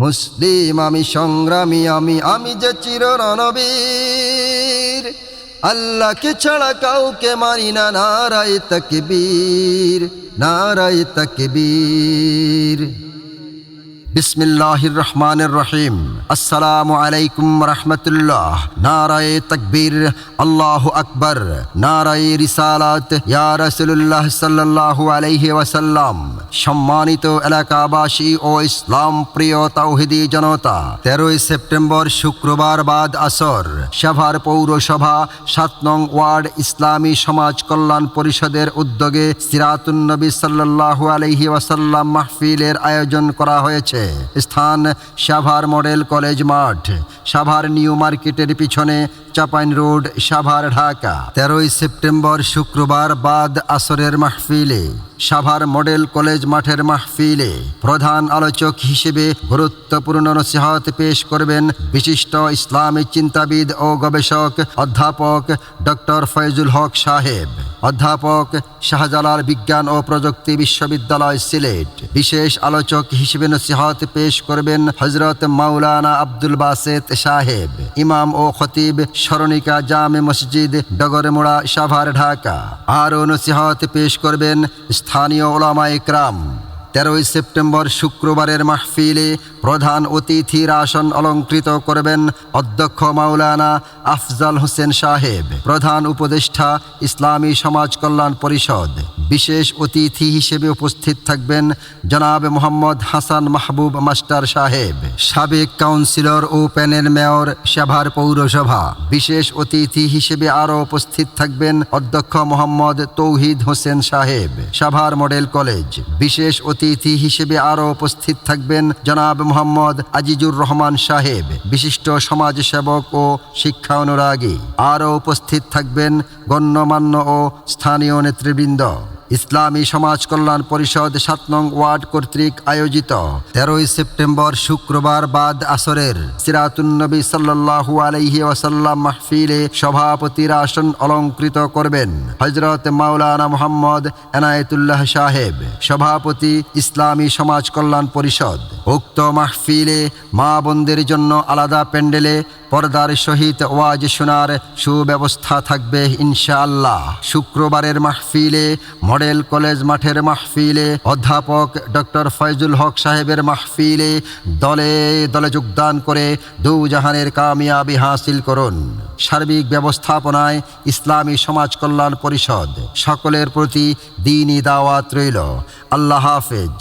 মুসলিম আমি সংগ্রামী, আমি আমি যে চির রণবীর আল্লাহ আল্লাহকে ছাড়া কাউকে মানি না, নারায় তকবীর নারায় তকবীর। বিসমিল্লাহির রহমানির রহিম আসসালামু আলাইকুম রহমতুল্লাহ। নারায়ে তকবীর, আল্লাহু আকবার। নারায়ে রিসালাত, ইয়া রাসূলুল্লাহ সাল্লাল্লাহু আলাইহি ওয়াসাল্লাম। সম্মানিত এলাকাবাসী ও ইসলাম প্রিয় তাওহিদি জনতা, তেরোই সেপ্টেম্বর শুক্রবার বাদ আসর, সাভার পৌরসভা, সাত নং ওয়ার্ড ইসলামী সমাজ কল্যাণ পরিষদের উদ্যোগে সিরাতুন নবী সাল্লাল্লাহু আলাইহি ওয়াসাল্লাম মাহফিলের আয়োজন করা হয়েছে। স্থান সাভার মডেল কলেজ মাঠ। সাভার নিউ মার্কেটের পিছনে চাপাইন রোড, সাভার, ঢাকা। তেরোই সেপ্টেম্বর শুক্রবার বাদ আসরের মাহফিলে, সাভার মডেল কলেজ মাঠের মাহফিলে প্রধান আলোচক হিসেবে গুরুত্বপূর্ণ নসিহত পেশ করবেন বিশিষ্ট ইসলামী চিন্তাবিদ ও গবেষক অধ্যাপক ডক্টর ফয়জুল হক সাহেব, অধ্যাপক শাহজালাল বিজ্ঞান ও প্রযুক্তি বিশ্ববিদ্যালয় সিলেট। বিশেষ আলোচক হিসেবে নসিহত পেশ করবেন হজরত মাওলানা আব্দুল বাসেত সাহেব, ইমাম ও খতিব স্মরণিকা জামে মসজিদ ডগরমোড়া সাভার, ঢাকা। আরও নসিহত পেশ করবেন স্থানীয় ওলামা ইকরাম তেরোই সেপ্টেম্বর শুক্রবারের মাহফিলে প্রধান অতিথির আসন অলঙ্কৃত করবেন অধ্যক্ষ মাওলানা আফজাল হোসেন সাহেব, প্রধান উপদেষ্টা ইসলামী সমাজ কল্যাণ পরিষদ। বিশেষ অতিথি হিসেবে উপস্থিত থাকবেন জনাব মোহাম্মদ হাসান মাহবুব মাস্টার সাহেব, সাবেক কাউন্সিলর ও প্যানেল মেয়র সাভার পৌরসভা। বিশেষ অতিথি হিসেবে আরও উপস্থিত থাকবেন অধ্যক্ষ মোহাম্মদ তৌহিদ হোসেন সাহেব সাভার মডেল কলেজ। বিশেষ অতিথি হিসেবে আরও উপস্থিত থাকবেন জনাব মোহাম্মদ আজিজুর রহমান সাহেব, বিশিষ্ট সমাজসেবক ও শিক্ষা অনুরাগী। আরও উপস্থিত থাকবেন গণ্যমান্য ও স্থানীয় নেতৃবৃন্দ। ইসলামী সমাজ কল্যাণ পরিষদ সাত নং ওয়ার্ড কর্তৃক আয়োজিত তেরোই সেপ্টেম্বর শুক্রবার বাদ আসরের সিরাতুন্নবী সাল্লু আলহি ওয়াসাল্লাম মাহফিলে সভাপতির আসন অলঙ্কৃত করবেন হজরত মাওলানা মোহাম্মদ এনায়েতুল্লাহ সাহেব, সভাপতি ইসলামী সমাজ কল্যাণ পরিষদ। উক্ত মাহফিলে মা বোনদের জন্য আলাদা প্যান্ডেলে পর্দার সহিত ওয়াজ শোনার সুব্যবস্থা থাকবে ইনশাআল্লাহ। শুক্রবারের মাহফিলে, মডেল কলেজ মাঠের মাহফিলে, অধ্যাপক ডক্টর ফয়জুল হক সাহেবের মাহফিলে দলে দলে যোগদান করে দু জাহানের কামিয়াবি হাসিল করুন। সার্বিক ব্যবস্থাপনায় ইসলামী সমাজ কল্যাণ পরিষদ সকলের প্রতি দিনই দাওয়াত রইল। আল্লাহ হাফেজ।